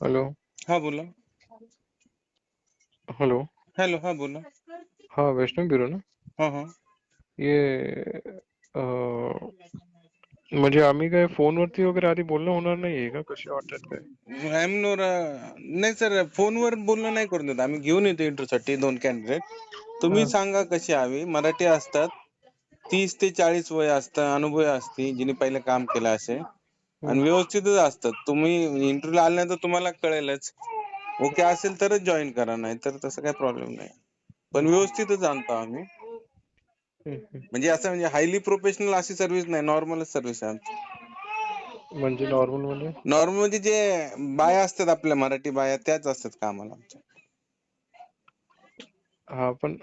Hello हा बोला. Hello hello हा बोला. हा वैष्णव ब्युरो ना? हा हा. ये अं, म्हणजे आम्ही काय फोनवरती वगैरे आधी बोलणं होणार नाहीये का? कसे वाटतात काय? ॲमनोर नाही सर फोनवर बोलणं नाही करून देत आम्ही घेऊन येतो इंटरव्ह्यू साठी दोन कॅन्डिडेट तुम्ही हा. सांगा कशी हवी? मराठी असतात. तीस ते चाळीस वय असतं अनुभवी असते जिने पहिले काम केलं असे आणि व्यवस्थितच असतात. तुम्ही इंटरव्ह्यू आल्यानंतर तुम्हाला कळेलच. ओके असेल तरच जॉईन करा नाही तर तसं काही प्रॉब्लेम नाही. पण व्यवस्थितच आणतो आम्ही. म्हणजे असं म्हणजे हायली प्रोफेशनल अशी सर्व्हिस नाही नॉर्मलच सर्व्हिस आहे आमची. म्हणजे नॉर्मल म्हणजे? नॉर्मल म्हणजे जे बाया असतात आपल्या मराठी बाया त्याच असतात कामाला आमच्या. हा पण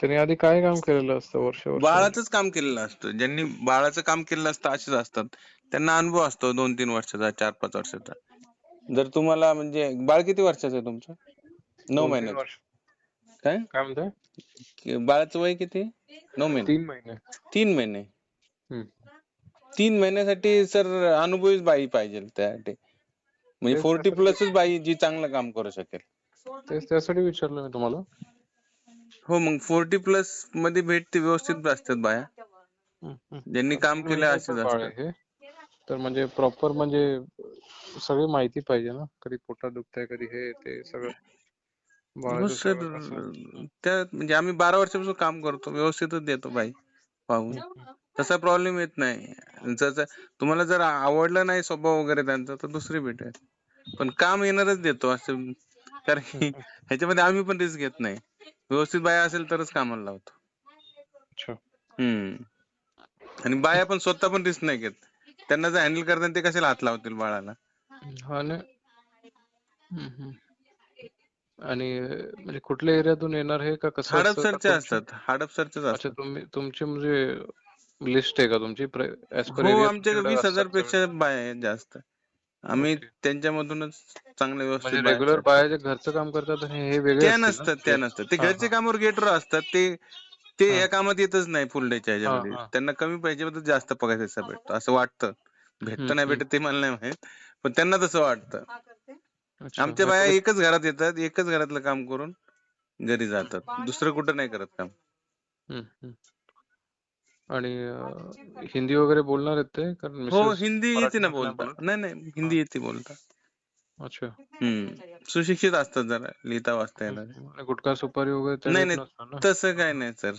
त्याने आधी काय काम केलेलं असतं वर्ष वर्ष? बाळाचंच काम केलेलं असतं. ज्यांनी बाळाचं काम केलेलं असतं असेच असतात. त्यांना अनुभव असतो दोन तीन वर्षाचा चार पाच वर्षाचा. जर तुम्हाला म्हणजे बाळ किती वर्षाचं आहे तुमचं? नऊ महिन्याचं. वर्ष. काय? काय म्हणताय? कि- बाळाचं वय किती? नऊ महिने. तीन महिने. तीन महिने. हम्म. तीन महिन्यासाठी सर अनुभवीच बाई पाहिजे त्यासाठी. म्हणजे तेच फोर्टी प्लसच बाई जी चांगलं काम करू शकेल. तेच त्यासाठी विचारलं मी तुम्हाला. हो मग फोर्टी प्लसमध्ये भेटते व्यवस्थित असतात बाया. ज्यांनी काम केलं आहे हे. तर म्हणजे प्रॉपर म्हणजे सगळी माहिती पाहिजे ना? कधी पोटात दुखतंय कधी हे ते सगळं. सर त्या म्हणजे आम्ही बारा वर्षापासून काम करतो व्यवस्थितच देतो बाई पाहून. तसा प्रॉब्लेम येत नाही. जर तुम्हाला जर आवडलं नाही स्वभाव वगैरे त्यांचा तर दुसरी भेटेल पण काम येणारच देतो असं. कारण की ह्याच्यामध्ये आम्ही पण रिस्क घेत नाही. व्यवस्थित बाया असेल तरच कामाला लावतो. अच्छा. हम्म. आणि बाया पण स्वतः पण रिस्क नाही घेत त्यांना जर हँडल करतात ते कशाला हात लावतील बाळाला? हा ना. हम्म, हम्म. आणि म्हणजे कुठल्या एरियातून येणार हे का कसं असतं? का हडपसरचे तुमची असतात हडपसरचेच अच्छा असतात. तुम्ही तुमची म्हणजे लिस्ट आहे का तुमची? ऍज पर हो एरिया आमच्याकडे वीस हजारपेक्षा बाया आहेत जास्त. आम्ही ओके. त्यांच्यामधूनच चांगल्या व्यवस्थित म्हणजे रेग्युलर सेट बाया जे करतो घरचं काम करतात हे हे वेगळे त्या असतील ना? नसतात त्या नसतात. ते हा घरचे हा. कामावर गेटर असतात. ते ते हा. या कामात येतच नाही फुल डेच्या हा ह्याच्यामध्ये. हा त्यांना कमी पाहिजे जास्त पगार त्याचा भेटतो असं वाटतं. हम्म, भेटतं नाही हम्म. भेटत ते मला नाही माहीत. पण त्यांना तसं वाटतं. अच्छा आमच्या बाया एकच घरात येतात एकच घरातलं काम करून घरी जातात. दुसरं कुठं नाही करत काम. हम्म, हम्म. आणि अं, हिंदी वगैरे बोलणार आहेत ते? कारण हो मिसेस हिंदी येते ना बोलता. नाही नाही हा. हिंदी येते बोलता. अच्छा. हम्म. सुशिक्षित असतात जरा लिहिता वाचता येणार. आणि गुटखा सुपारी वगैरे नाही नाही नसणार ना? तसं हा, काय. नाही सर.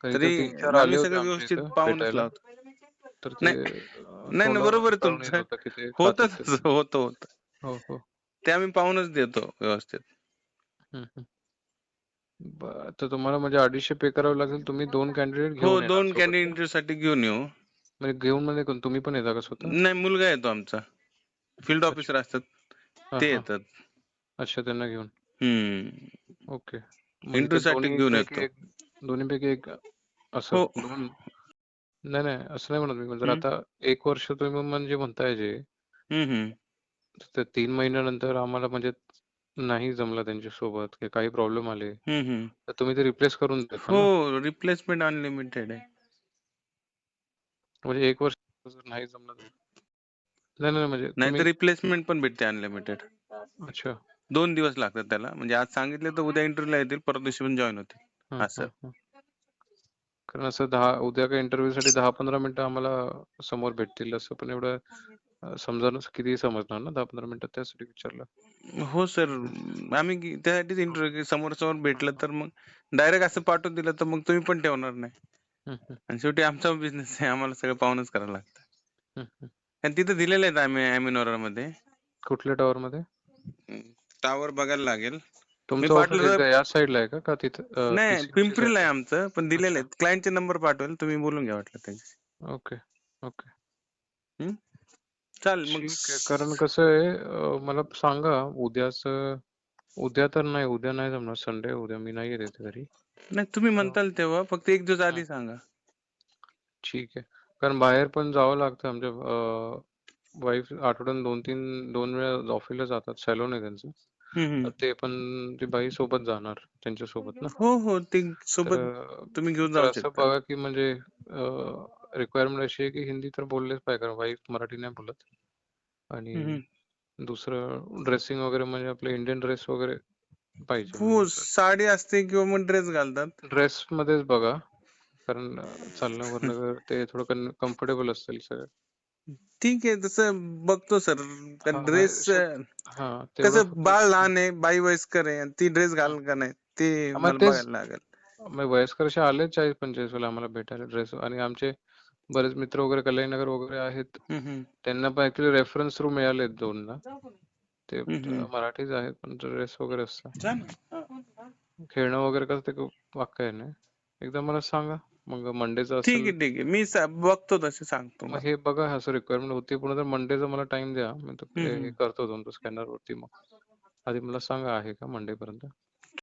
कारण तरी इथं आले आम्ही होते सगळं आमच्या व्यवस्थित इथं पाहूनच भेटायला लावतो. तर ते नाही अं, नाही नाही बरोबर आहे येत तुमचं. होतं की ते होतं खातात ते तसं होतं होतं. हो हो. ते आम्ही पाहूनच देतो व्यवस्थित. बरं तर तुम्हाला म्हणजे अडीचशे पे करावे लागेल तुम्ही दोन कॅन्डिडेट हो घेऊन येणार दोन सोबत. का कॅन्डिडेटसाठी घेऊन येऊ. म्हणजे घेऊन म्हणजे कोण? तुम्ही पण येता का स्वतः? नाही मुलगा येतो आमचा. फील्ड अच्छा. ऑफिसर असतात. हा ते हा. येतात. अच्छा त्यांना घेऊन. हम्म. ओके. म्हणजे ते साठी घेऊन येतो. एक दोन्ही पैकी एक असं हो. दोन नाही नाही असं नाही म्हणत मी जर हम्म. आता एक वर्ष तुम्ही म्हणजे म्हणताय जे तर तीन महिन्यानंतर आम्हाला म्हणजे नाही जमलं त्यांच्यासोबत की काही प्रॉब्लेम आले तर तुम्ही ते रिप्लेस करून देता हो रिप्लेसमेंट अनलिमिटेड आहे. म्हणजे एक वर्ष जर नाही जमलं तर? नाही नाही म्हणजे नाही तर तुम्ही रिप्लेसमेंट पण भेटते अनलिमिटेड अच्छा. दोन दिवस लागतात त्याला. म्हणजे आज सांगितले तर उद्या इंटरव्ह्यूला येतील परत दिवशी पण जॉईन होतील. हं, असं हं, हं. कारण असं दहा उद्या काही इंटरव्ह्यू साठी दहा पंधरा मिनिटं आम्हाला समोर भेटतील असं. पण एवढं अं, समजा किती समजणार ना दहा पंधरा मिनिटं त्यासाठी विचारलं. हो सर आम्ही गी- त्यासाठीच इंटरव्ह्यू समोर समोर भेटलं तर मग डायरेक्ट असं पाठवून दिलं तर मग तुम्ही पण ठेवणार नाही. हं, हं, आणि शेवटी आमचा बिझनेस आहे. आम्हाला सगळं पाहूनच करावं लागतं. हं, हं. आणि तिथे दिलेले आहेत आम्ही अॅमिनोरा मध्ये कुठल्या टॉवर मध्ये टावर बघायला लागेल. मी तुमचं ऑफिस पाठवलं या आहे का? का तिथं अं, नाही पिंपरीला आहे आमचं पण दिलेले अच्छा. आहेत क्लायंटचे नंबर पाठवेल तुम्ही बोलून घ्या वाटलं त्यांच्याशी ओके ओके? चालेल मग ठीक आहे. कारण कसं आहे अं, मला सांगा उद्याच उद्या तर नाही उद्या नाही जमणार संडे उद्या मी नाही येत इथे घरी. नाही तुम्ही म्हणताल तेव्हा फक्त एक दिवस हं, आधी सांगा. ठीक आहे. कारण बाहेर पण जावं लागतं आमच्या वाईफ आठवड्यात दोन तीन दोन वेळा ऑफिसला जातात सॅलून आहे त्यांचं. हम्म, तर हम्म. ते पण ती बाई सोबत जाणार त्यांच्यासोबत ना. हो हो ते तर सोबत तुम्ही घेऊन तर जाऊ असं शकता. बघा की म्हणजे रिक्वायरमेंट अशी आहे की हिंदी तर बोललेच पाहिजे कारण वाईफ मराठी नाही बोलत. आणि. दुसरं ड्रेसिंग वगैरे म्हणजे आपले इंडियन ड्रेस वगैरे पाहिजे हो साडी असते किंवा मग ड्रेस घालतात. ड्रेस मध्येच बघा कारण चालणं वगैरे ते थोडं कम्फर्टेबल असतील सगळं. ठीक आहे तसं बघतो सर. हा, ड्रेस हा कसं बाळ लहान आहे बाई वयस्कर आहे आणि ती ड्रेस घाल का नाही ते मला बघायला लागेल. वयस्कर असे आले चाळीस पंचेचाळीस वेळेला आम्हाला भेटायला ड्रेस आणि आमचे बरेच मित्र वगैरे कल्याणनगर वगैरे आहेत. त्यांना पण ऍक्च्युली रेफरन्स थ्रू मिळाले दोन ना ते. मराठीच आहेत पण ड्रेस वगैरे असतात. खेळणं वगैरे कसं ते खूप वाक्य आहे ना. एकदा मला सांगा मग मंडेचं ठीक आहे ठीक आहे. मी सा- बघतो तसे सांगतो मग हे बघा असं रिक्वायरमेंट होती. पुन्हा तर मंडेचा मला टाइम द्या मी तो हे. करतो तुमचं स्कॅनर वरती मग. आधी मला सांगा आहे का मंडे पर्यंत